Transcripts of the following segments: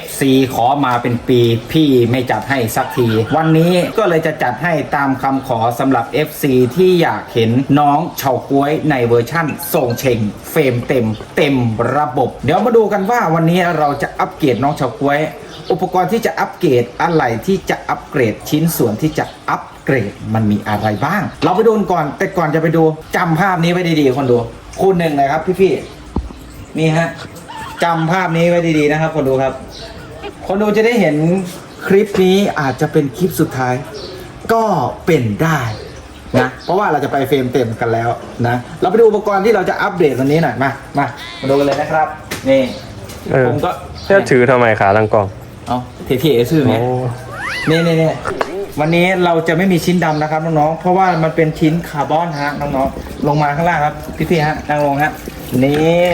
FC ขอมาเป็นปีพี่ไม่จัดให้สักที วันนี้ก็เลยจะจัดให้ตามคำขอสำหรับ FC ที่อยากเห็นน้องเฉาก้วยในเวอร์ชั่นทรงเชงเฟรมเต็ม เต็มระบบ เดี๋ยวมาดูกันว่าวันนี้เราจะอัปเกรดน้องเฉาก้วย อุปกรณ์ที่จะอัปเกรดอะไรที่จะอัปเกรดชิ้นส่วนที่จะอัปเกรดมันมีอะไรบ้าง เราไปดูก่อน แต่ก่อนจะไปดูจำภาพนี้ไว้ดีๆคนดูคูณหนึ่งเลยครับพี่ๆนี่ฮะ จำภาพนี้ไว้ดีๆนะครับ คนดูครับ คนดูจะได้เห็นคลิปนี้อาจจะเป็นคลิปสุดท้าย ก็เป็นได้นะ เพราะว่าเราจะไปเฟรมเต็มกันแล้วนะ เราไปดูอุปกรณ์ที่เราจะอัปเดตวันนี้หน่อยมา มามาดูกันเลยนะครับ นี่ เออผมก็จะถือทำไมขาลังกล่องเอาเท่ๆซื่อไงโอ้นี่นี่นี่วันนี้เราจะไม่มีชิ้นดำนะครับน้องๆ เพราะว่ามันเป็นชิ้นคาร์บอนฮะน้องๆ ลงมาข้างล่างครับพี่ๆฮะนั่งลงฮะ นี่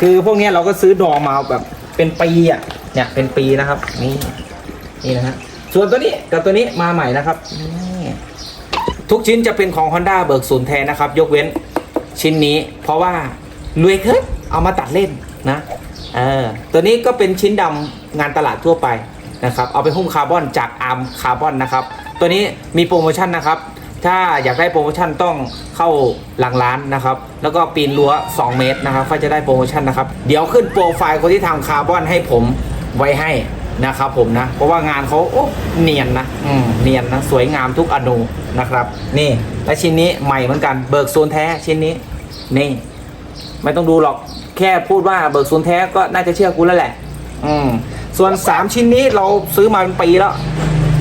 คือพวกเนี้ยเราก็ซื้อดองมาแบบเป็นปีอะเนี่ยเป็นปีนะครับนี่นี่นะฮะส่วนตัวนี้กับตัวนี้มาใหม่นะครับนี่ทุกชิ้นจะเป็นของ Honda เบิกศูนย์แทนนะครับ ยกเว้นชิ้นนี้ เพราะว่าลุยเคิเอามาตัดเล่นนะเออตัวนี้ก็เป็นชิ้นดำงานตลาดทั่วไปนะครับ เอาไปหุ้มคาร์บอนจากอาร์มคาร์บอนนะครับ ตัวนี้มีโปรโมชั่นนะครับ ถ้าอยากได้โปรโมชั่นต้องเข้าหลังร้านนะครับ แล้วก็ปีนรั้ว 2 เมตรนะครับก็จะได้โปรโมชั่นนะครับ เดี๋ยวขึ้นโปรไฟล์คนที่ทำคาร์บอนให้ผมไว้ให้นะครับผมนะ เพราะว่างานเขาโอ้เนียนนะอืมเนียนนะสวยงามทุกอนูนะครับ นี่และชิ้นนี้ใหม่เหมือนกันเบิกโซนแท้ชิ้นนี้ นี่ ไม่ต้องดูหรอกแค่พูดว่าเบิกโซนแท้ก็น่าจะเชื่อกูแล้วแหละ อืมส่วน 3 ชิ้นนี้เราซื้อมาเป็นปีแล้ว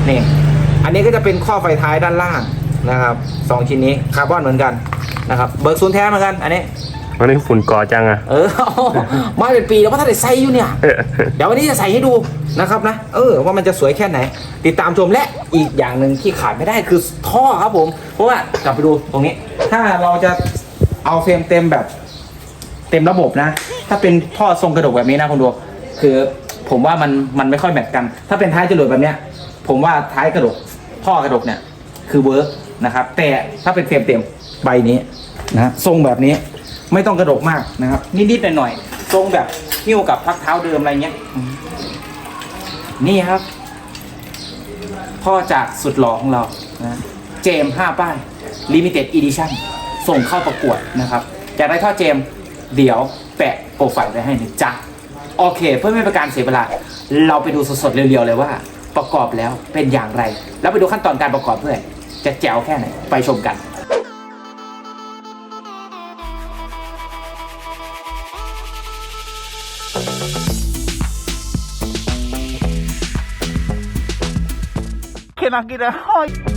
นี่อันนี้ก็จะเป็นข้อไฟท้ายด้านล่าง นะครับสองชิ้นนี้คาร์บอนเหมือนกันนะครับเบิกโซนแท้เหมือนกันอันนี้วันนี้ฝุ่นก่อจังอะเออ มาเป็นปีแล้วว่าถ้าได้ใส่อยู่เนี่ย เดี๋ยววันนี้จะใส่ให้ดูนะครับนะ เออ ว่ามันจะสวยแค่ไหน ติดตามชมและอีกอย่างหนึ่งที่ขาดไม่ได้คือท่อครับผม เพราะว่ากลับไปดูตรงนี้ ถ้าเราจะเอาเฟรมเต็มแบบ เต็มระบบนะ ถ้าเป็นท่อทรงกระดกแบบนี้นะคุณดูคือผมว่ามันมันไม่ค่อยแมทกัน ถ้าเป็นท้ายจรวดแบบเนี้ย ผมว่าท้ายกระดกท่อกระดกเนี่ย คือเวิร์ก นะครับ แต่ถ้าเป็นเฟรมเต็มใบนี้นะทรงแบบนี้ไม่ต้องกระดกมากนะครับ นิดๆหน่อยๆทรงแบบหิ้วกับพักเท้าเดิมอะไรเงี้ย นี่ครับ พ่อจากสุดหล่อของเรานะเจมห้าป้าย Limited Edition ส่งเข้าประกวดนะครับอยากได้ท่อเจมเดี๋ยวแปะโปรไฟล์ไว้ให้นะจ๊ะโอเค เพื่อไม่เป็นการเสียเวลา เราไปดูสดๆเรียวๆเลยว่า ประกอบแล้วเป็นอย่างไร แล้วไปดูขั้นตอนการประกอบด้วย จะแจ๋วแค่ไหน ไปชมกัน Can I get a high?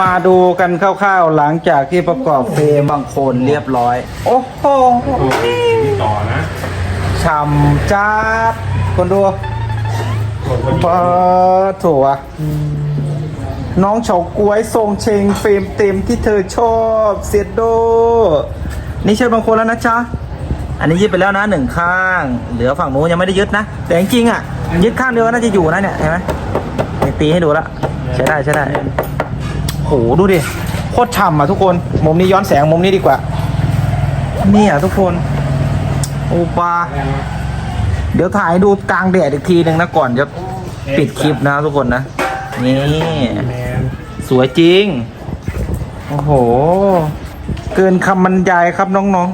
มาดูกันคร่าวๆหลังจากที่ประกอบเฟรมบางโคนเรียบร้อย โอ้โหต่อนะช่ำจัดคนดูปะถั่วน้องเฉาก้วยทรงเชงเฟรมเต็มที่เธอชอบเสียดโด นี่ใช่บางคนแล้วนะจ๊ะ อันนี้ยึดไปแล้วนะหนึ่งข้าง เหลือฝั่งนู้นยังไม่ได้ยึดนะ แต่จริงๆอะ ยึดข้างเดียวก็น่าจะอยู่นะเนี่ยเห็นไหมตีให้ดูละใช้ได้ใช้ได้ โหดูดิโคตรฉ่ำอะทุกคน มุมนี้ย้อนแสงมุมนี้ดีกว่า เนี่ยทุกคน โอปาเดี๋ยวถ่ายดูกลางแดดอีกทีหนึ่งนะก่อนจะปิดคลิปนะทุกคนนะ นี่ สวยจริง โอ้โห เกินคำบรรยายครับน้อง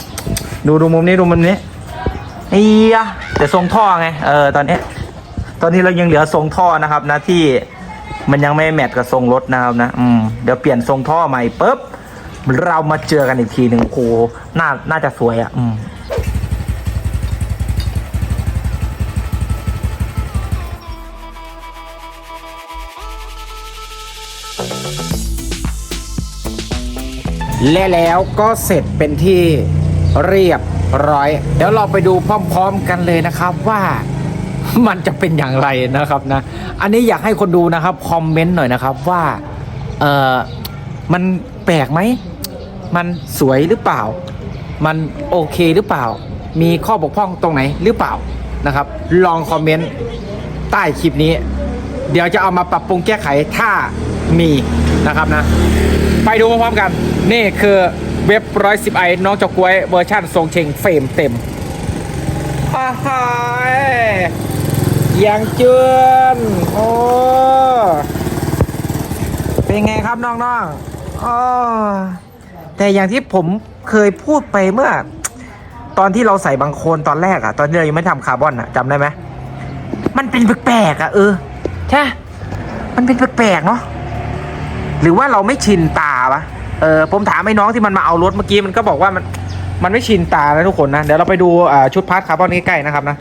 ๆ ดูดูมุมนี้ดูมุมนี้ไอ้ยแต่ทรงท่อไง เออตอนนี้ ตอนนี้เรายังเหลือทรงท่อนะครับนะที่ มันยังไม่แมทกับทรงรถนะครับนะเดี๋ยวเปลี่ยนทรงท่อใหม่ปุ๊บเรามาเจอกันอีกทีหนึ่งโอ้หน่าน่าจะสวยอะ่ะและแล้วก็เสร็จเป็นที่เรียบร้อย เดี๋ยวเราไปดูพร้อม ๆ กันเลยนะครับว่า มันจะเป็นอย่างไรนะครับนะ อันนี้อยากให้คนดูนะครับคอมเมนต์หน่อยนะครับว่าเออมันแปลกไหม มันสวยหรือเปล่า มันโอเคหรือเปล่า มีข้อบกพร่องตรงไหนหรือเปล่านะครับ ลองคอมเมนต์ใต้คลิปนี้ เดี๋ยวจะเอามาปรับปรุงแก้ไขถ้ามีนะครับนะ ไปดูพร้อมๆกัน นี่คือเว็บร้อยสิบไอน้องเจากล้วยเวอร์ชันทรงเชงเฟรมเต็มฮ่าฮ่า อย่างเจือนโอ้เป็นไงครับน้องๆอ๋อแต่อย่างที่ผมเคยพูดไปเมื่อ ตอนที่เราใส่บางโคลนตอนแรกอะตอนที่เรายังไม่ทำคาร์บอนอะจำได้ไหมมันเป็นแปลกๆอะเออใช่มันเป็นแปลกๆเนาะหรือว่าเราไม่ชินตาปะเออผมถามไอ้น้องที่มันมาเอารถเมื่อกี้มันก็บอกว่ามันมันไม่ชินตานะทุกคนนะ เดี๋ยวเราไปดูอ่าชุดพาร์ทคาร์บอนใกล้ๆนะครับนะ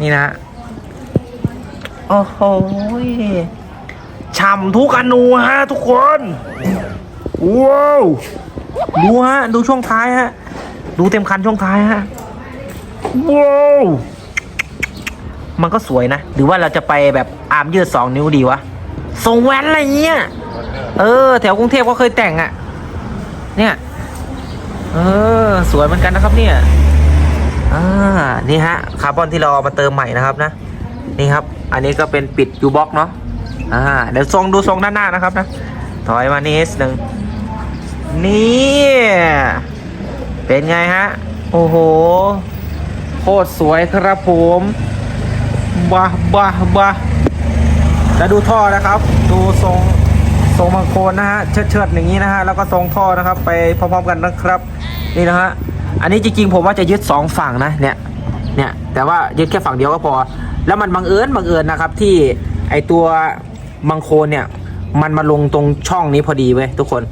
นี่นะ โอ้โหฉ่ำทุกอนูฮะทุกคนว้าวดูฮะ ดูช่วงท้ายฮะ ดูเต็มคันช่วงท้ายฮะว้าวมันก็สวยนะ หรือว่าเราจะไปแบบอาร์มยืดสองนิ้วดีวะทรงแว้นอะไรเงี้ย เออ แถวกรุงเทพก็เคยแต่งอะ่ะ เนี่ย เออ สวยเหมือนกันนะครับเนี่ย อ่า นี่ฮะ คาร์บอนที่เราเอามาเติมใหม่นะครับนะ นี่ครับ อันนี้ก็เป็นปิดยูบ็อกเนาะอ่าเดี๋ยวทรงดูทรงด้านหน้านะครับนะถอยมานิดนึงนี่เป็นไงฮะ โอ้โห โคตรสวยครับผมบ้าบ้าบ้าแล้วดูท่อนะครับ ดูทรงทรงบางโคนนะฮะเชิดเชิดอย่างนี้นะฮะแล้วก็ทรงท่อนะครับ ไปพร้อมๆกันนะครับ นี่นะฮะอันนี้จริงๆผมว่าจะยึดสองฝั่งนะเนี่ยเนี่ยแต่ว่ายึดแค่ฝั่งเดียวก็พอ แล้วมันบังเอิญบังเอิญนะครับ ที่ไอตัวบางโคนเนี่ย มันมาลงตรงช่องนี้พอดีเว้ยทุกคน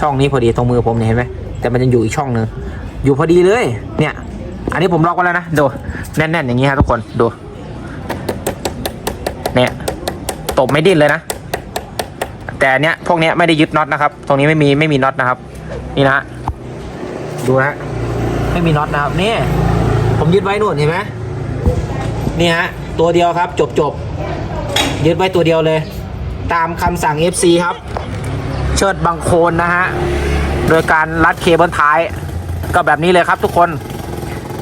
ช่องนี้พอดีตรงมือผมเนี่ยเห็นไหมแต่มันยังอยู่อีกช่องหนึ่งอยู่พอดีเลยเนี่ย อันนี้ผมล็อกไว้แล้วนะดูแน่นๆอย่างนี้ฮะทุกคนดูเนี่ยตบไม่ดิ้นเลยนะ แต่เนี้ยพวกเนี้ยไม่ได้ยึดน็อตนะครับ ตรงนี้ไม่มีไม่มีน็อตนะครับ นี่นะดูนะฮะไม่มีน็อตนะครับนี่ผมยึดไว้นู่นเห็นไหม นี่ฮะตัวเดียวครับจบจบยึดไว้ตัวเดียวเลย ตามคำสั่ง FC ครับ เชิดบังโคนนะฮะ โดยการรัดเคเบิลท้าย ก็แบบนี้เลยครับทุกคน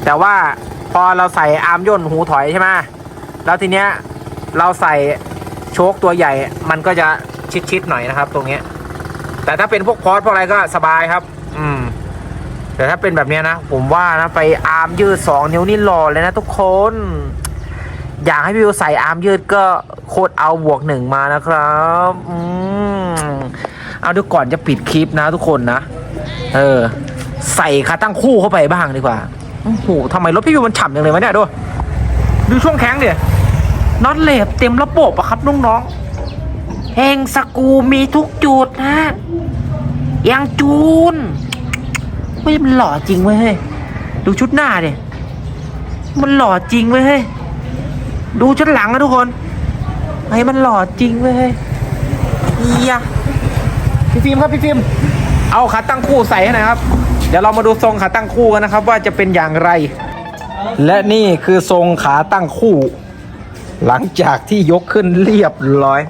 แต่ว่าพอเราใส่อาร์มย่นหูถอยใช่ไหมแล้วทีเนี้ยเราใส่โชคตัวใหญ่มันก็จะชิดๆหน่อยนะครับ ตรงเนี้ย แต่ถ้าเป็นพวกพอร์ตพวกอะไรก็สบายครับ อืมแต่ถ้าเป็นแบบเนี้ยนะ ผมว่านะไปอาร์มยืดสองนิ้วนี่หล่อเลยนะทุกคน อยากให้พี่วิวใส่อาร์มยืดก็โคตรเอาบวกหนึ่งมานะครับอืมเอาดูก่อนจะปิดคลิปนะทุกคนนะ เออ ใส่ขาตั้งคู่เข้าไปบ้างดีกว่าโอ้โหทำไมรถพี่วิวมันฉ่ำอย่างเลยวะเนี่ยดูดูช่วงแข้งเดิน็อตเหล็บเต็มระบบอะครับน้องๆแหงสกูมีทุกจุดนะยางจูนเฮ้ยมันหล่อจริงเว้ยเฮ้ยดูชุดหน้าเดิมันหล่อจริงเว้ย ดูชุดหลังนะทุกคนเฮ้ยมันหล่อจริงเว้ยเฮียพี่ฟิล์มครับพี่ฟิล์มเอาขาตั้งคู่ใส่ให้หน่อยครับ เดี๋ยวเรามาดูทรงขาตั้งคู่กันนะครับ ว่าจะเป็นอย่างไร และนี่คือทรงขาตั้งคู่ หลังจากที่ยกขึ้นเรียบร้อย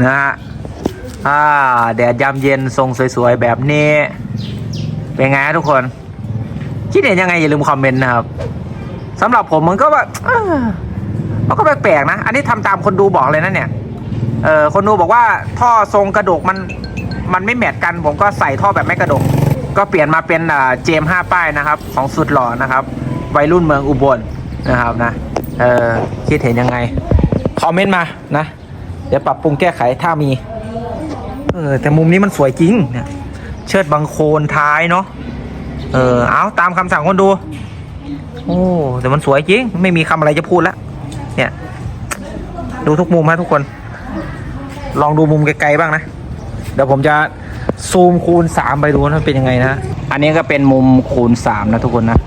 นะฮะอ่าแดดยามเย็นทรงสวยๆแบบนี้ เป็นไงทุกคน คิดเห็นยังไงอย่าลืมคอมเมนต์นะครับสำหรับผมมันก็แบบ มันก็แปลกๆนะ อันนี้ทำตามคนดูบอกเลยนะเนี่ย เออคนดูบอกว่าท่อทรงกระดกมันมันไม่แมทกัน ผมก็ใส่ท่อแบบไม่กระดก ก็เปลี่ยนมาเป็นเจมห้าป้ายนะครับ ของสุดหล่อนะครับ วัยรุ่นเมืองอุบลนะครับนะ เออคิดเห็นยังไง คอมเมนต์มานะ เดี๋ยวปรับปรุงแก้ไขถ้ามี เออแต่มุมนี้มันสวยจริงเนี่ย เชิดบังโคนท้ายเนาะ เออเอาตามคำสั่งคนดู โอ้แต่มันสวยจริง ไม่มีคำอะไรจะพูดแล้ว เนี่ย ดูทุกมุมฮะทุกคน ลองดูมุมไกลๆบ้างนะ เดี๋ยวผมจะซูมคูณสามไปดูว่าเป็นยังไงนะ อันนี้ก็เป็นมุมคูณสามนะทุกคนนะ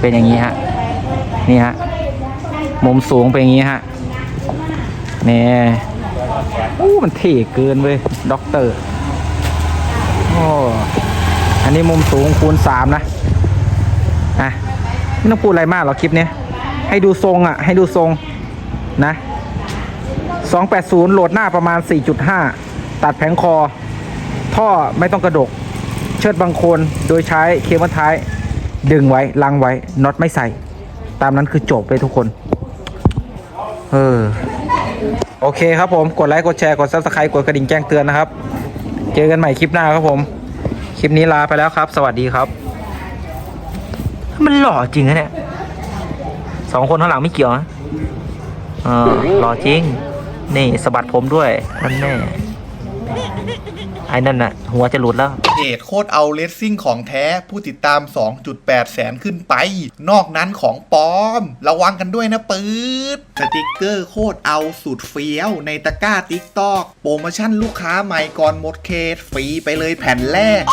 เป็นอย่างนี้ฮะ นี่ฮะ มุมสูงเป็นอย่างนี้ฮะ นี่อู้มันเท่เกินเว้ยด็อกเตอร์ โอ้ อันนี้มุมสูงคูณสามนะ อะ ไม่ต้องพูดอะไรมากหรอกคลิปนี้ ให้ดูทรงอะ ให้ดูทรงนะ280 โหลดหน้าประมาณ 4.5 ตัดแผงคอ ท่อไม่ต้องกระดก เชิดบางโคนโดยใช้เคเบิลท้าย ดึงไว้ลังไว้น็อตไม่ใส่ ตามนั้นคือจบเลยทุกคน เออ โอเคครับผม กดไลค์ กดแชร์ กด subscribe กดกระดิ่งแจ้งเตือนนะครับ เจอกันใหม่คลิปหน้าครับผม คลิปนี้ลาไปแล้วครับ สวัสดีครับ มันหล่อจริงนะเนี่ย สองคนข้างหลังไม่เกี่ยวนะเออหล่อจริง นี่สะบัดผมด้วยนั่นแน่ไอ้นั่นน่ะ หัวจะหลุดแล้วเพจโคตรเอาเลสซิ่งของแท้ผู้ติดตาม 2.8 แสนขึ้นไป นอกนั้นของปลอม ระวังกันด้วยนะปืดสติกเกอร์โคตรเอาสุดเฟี้ยว ในตะกร้าติ๊กตอกโปรโมชั่นลูกค้าใหม่ก่อนหมดเขตฟรีไปเลยแผ่นแรก